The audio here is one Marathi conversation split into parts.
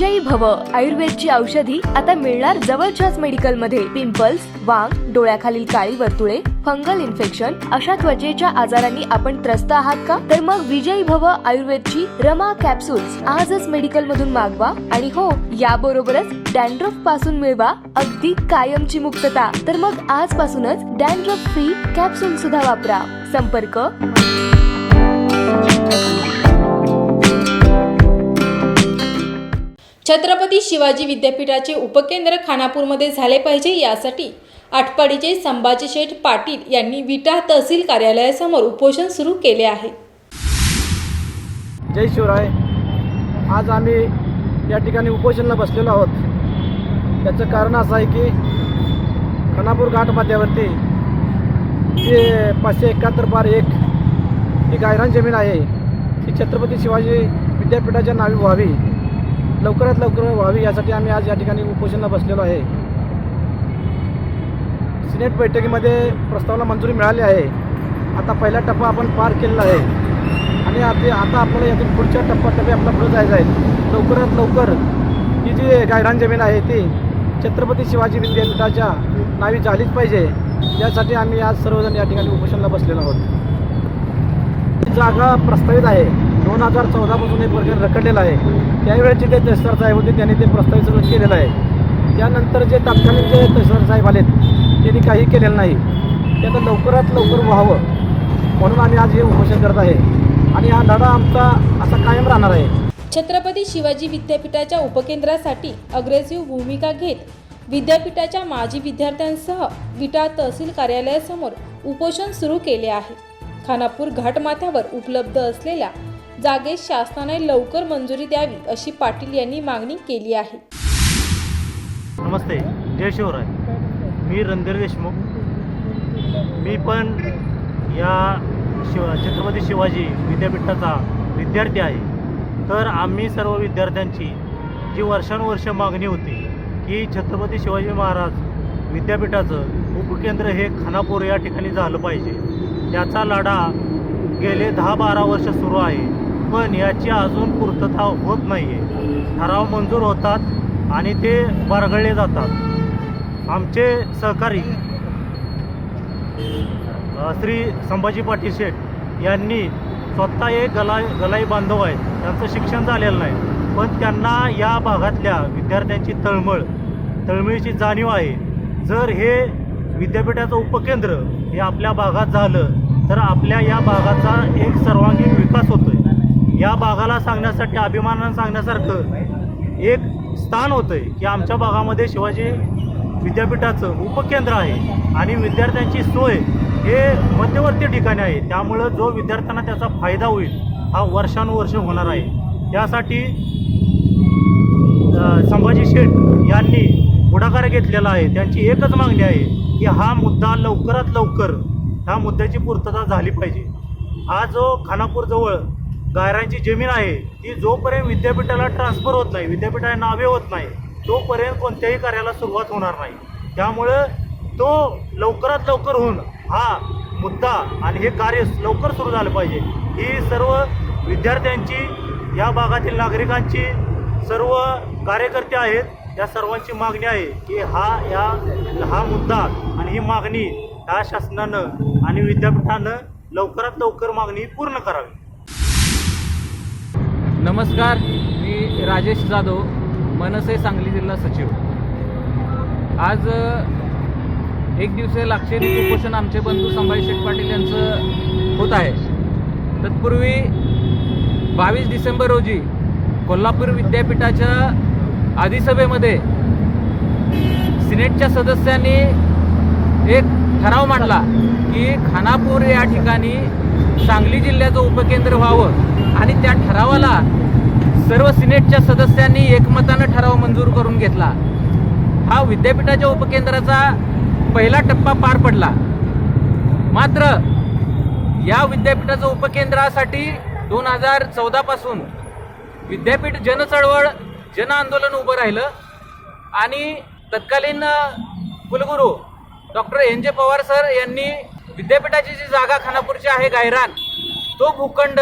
विजयी भव. आयुर्वेदची औषधी आता मिळणार जवळच्याच मेडिकलमध्ये पिंपल्स वांग डोळ्याखालील काळी वर्तुळे फंगल इन्फेक्शन अशा त्वचेच्या आजारांनी आपण त्रस्त आहात का? तर मग विजयी भव आयुर्वेदची रमा कॅप्सूल्स आजच मेडिकल मधून मागवा आणि हो याबरोबरच डॅन्ड्रफपासून मिळवा अगदी कायमची मुक्तता. तर मग आजपासूनच डॅन्ड्रफ फ्री कॅप्सूल सुद्धा वापरा. संपर्क छत्रपती शिवाजी विद्यापीठाचे उपकेंद्र खानापूरमध्ये झाले पाहिजे यासाठी आटपाडीचे संभाजी शेठ पाटील यांनी विटा तहसील कार्यालयासमोर उपोषण सुरू केले आहे. जय शिवराय. आज आम्ही या ठिकाणी उपोषणाला बसलेलो आहोत. त्याचं कारण असं आहे की खानापूर घाट माथ्यावरती जे पाचशे एकाहत्तर बार एक ही गायरान जमीन आहे ती छत्रपती शिवाजी विद्यापीठाच्या नावे व्हावी. लवकरात लवकर व्हावी यासाठी आम्ही आज या ठिकाणी उपोषणला बसलेलो आहे. सिनेट बैठकीमध्ये प्रस्तावाला मंजुरी मिळाली आहे. आता पहिला टप्पा आपण पार केलेला आहे. आणि आता आता आपल्याला यातून पुढच्या टप्पा टप्पे आपला पुढे जायचं आहे. लवकरात लवकर ही जी गायरान जमीन आहे ती छत्रपती शिवाजी विद्यापीठाच्या नावी झालीच पाहिजे. यासाठी आम्ही आज सर्वजण या ठिकाणी उपोषणला बसलेलो आहोत. जागा प्रस्तावित आहे. दोन हजार चौदापासून हे प्रकरण रखडलेलं आहे. त्यावेळेचे जे तहसीलदार साहेब होते त्यांनी ते प्रस्तावित सगळं केलेलं आहे. त्यानंतर जे तात्कालीन जे तहसीलदार साहेब आलेत त्यांनी काही केलेलं नाही. ते आता लवकरात लवकर व्हावं म्हणून आम्ही आज हे उपोषण करत आहे. आणि हा लढा आमचा असा कायम राहणार आहे. छत्रपती शिवाजी विद्यापीठाच्या उपकेंद्रासाठी अग्रेसिव्ह भूमिका घेत विद्यापीठाच्या माजी विद्यार्थ्यांसह विटा तहसील कार्यालयासमोर उपोषण सुरू केले आहे. खानापूर घाटमाथ्यावर उपलब्ध असलेल्या जागेत शासनाने लवकर मंजुरी द्यावी अशी पाटील यांनी मागणी केली आहे. नमस्ते जय शिवराय. मी रणधीर देशमुख. मी पण या शिव छत्रपती शिवाजी विद्यापीठाचा विद्यार्थी आहे. तर आम्ही सर्व विद्यार्थ्यांची जी वर्षानुवर्ष मागणी होती की छत्रपती शिवाजी महाराज विद्यापीठाचं उपकेंद्र हे खानापूर या ठिकाणी झालं पाहिजे. त्याचा लढा गेले दहा बारा वर्ष सुरू आहे. पण याची अजून पूर्तता होत नाही आहे ठराव मंजूर होतात आणि ते बारगळले जातात. आमचे सहकारी श्री संभाजी पाटील शेठ यांनी स्वतः एक गला गलाई बांधव आहेत. त्यांचं शिक्षण झालेलं नाही. पण त्यांना या भागातल्या विद्यार्थ्यांची तळमळ तळमळीची जाणीव आहे. जर हे विद्यापीठाचं उपकेंद्र हे आपल्या भागात झालं तर आपल्या या भागाचा एक सर्वांगीण विकास होतोय. या भागाला सांगण्यासाठी अभिमानानं सांगण्यासारखं एक स्थान होतं आहे की आमच्या भागामध्ये शिवाजी विद्यापीठाचं उपकेंद्र आहे आणि विद्यार्थ्यांची सोय हे मध्यवर्ती ठिकाणी आहे. त्यामुळं जो विद्यार्थ्यांना त्याचा फायदा होईल हा वर्षानुवर्ष होणार आहे. त्यासाठी संभाजी शेठ यांनी पुढाकार घेतलेला आहे. त्यांची एकच मागणी आहे की हा मुद्दा लवकरात लवकर ह्या मुद्द्याची पूर्तता झाली पाहिजे. हा जो खानापूरजवळ गायरांची जमीन आहे ती जोपर्यंत विद्यापीठाला ट्रान्सफर होत नाही विद्यापीठाला नावे होत नाही तोपर्यंत कोणत्याही कार्याला सुरुवात होणार नाही. त्यामुळं तो लवकरात लवकर होऊन हा मुद्दा आणि हे कार्य लवकर सुरू झालं पाहिजे. ही सर्व विद्यार्थ्यांची या भागातील नागरिकांची सर्व कार्यकर्ते आहेत या सर्वांची मागणी आहे की हा या हा मुद्दा आणि ही मागणी ह्या शासनानं आणि विद्यापीठानं लवकरात लवकर मागणी पूर्ण करावी. नमस्कार मी राजेश जाधव मनसे सांगली जिल्हा सचिव. आज एक दिवसीय लाक्षणिक उपोषण आमचे बंधू संभाजी शेठ पाटील यांचं होत आहे. तत्पूर्वी बावीस डिसेंबर रोजी कोल्हापूर विद्यापीठाच्या अधिसभेमध्ये सिनेटच्या सदस्यांनी एक ठराव मांडला की खानापूर या ठिकाणी सांगली जिल्ह्याचं उपकेंद्र व्हावं. आणि त्या ठरावाला सर्व सिनेटच्या सदस्यांनी एकमतानं ठराव मंजूर करून घेतला. हा विद्यापीठाच्या उपकेंद्राचा पहिला टप्पा पार पडला. मात्र या विद्यापीठाचं उपकेंद्रासाठी दोन हजार चौदापासून विद्यापीठ जनचळवळ जन आंदोलन उभं राहिलं आणि तत्कालीन कुलगुरू डॉक्टर एन जे पवार सर यांनी विद्यापीठाची जी जागा खानापूरची आहे गायरान तो भूखंड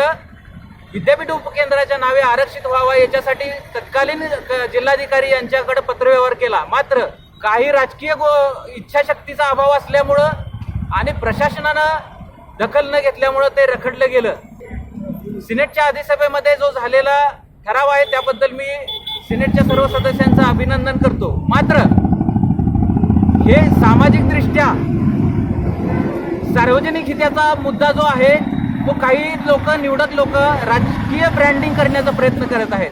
विद्यापीठ उपकेंद्राच्या नावे आरक्षित व्हावा याच्यासाठी तत्कालीन जिल्हाधिकारी यांच्याकडे पत्रव्यवहार केला. मात्र काही राजकीय गो इच्छाशक्तीचा अभाव असल्यामुळं आणि प्रशासनानं दखल न घेतल्यामुळं ते रखडलं गेलं. सिनेटच्या अधिसभेमध्ये जो झालेला ठराव आहे त्याबद्दल मी सिनेटच्या सर्व सदस्यांचं अभिनंदन करतो. मात्र हे सामाजिकदृष्ट्या सार्वजनिक हिताचा मुद्दा जो आहे तो काही लोक निवडक लोक राजकीय ब्रँडिंग करण्याचा प्रयत्न करत आहेत.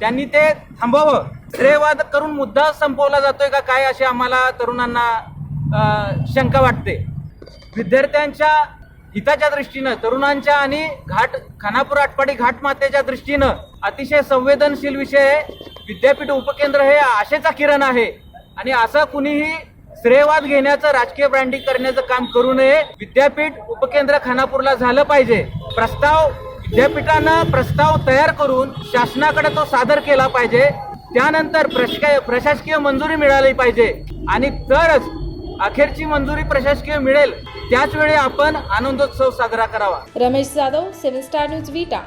त्यांनी ते थांबवावं श्रेयवाद करून मुद्दा संपवला जातोय का काय असे आम्हाला तरुणांना शंका वाटते. विद्यार्थ्यांच्या हिताच्या दृष्टीनं तरुणांच्या आणि घाट खानापूर आटपाडी घाट मातेच्या दृष्टीनं अतिशय संवेदनशील विषय विद्यापीठ उपकेंद्र हे आशेचा किरण आहे. आणि असं कुणीही श्रेयवाद घेण्याचं राजकीय ब्रँडिंग करण्याचं काम करू नये. विद्यापीठ उपकेंद्र खानापूरला झालं पाहिजे. प्रस्ताव विद्यापीठानं प्रस्ताव तयार करून शासनाकडे तो सादर केला पाहिजे. त्यानंतर प्रशासकीय प्रशासकीय मंजुरी मिळाली पाहिजे. आणि तरच अखेरची मंजुरी प्रशासकीय मिळेल. त्याच वेळी आपण आनंदोत्सव साजरा करावा. Ramesh Jadhav seven star news Vita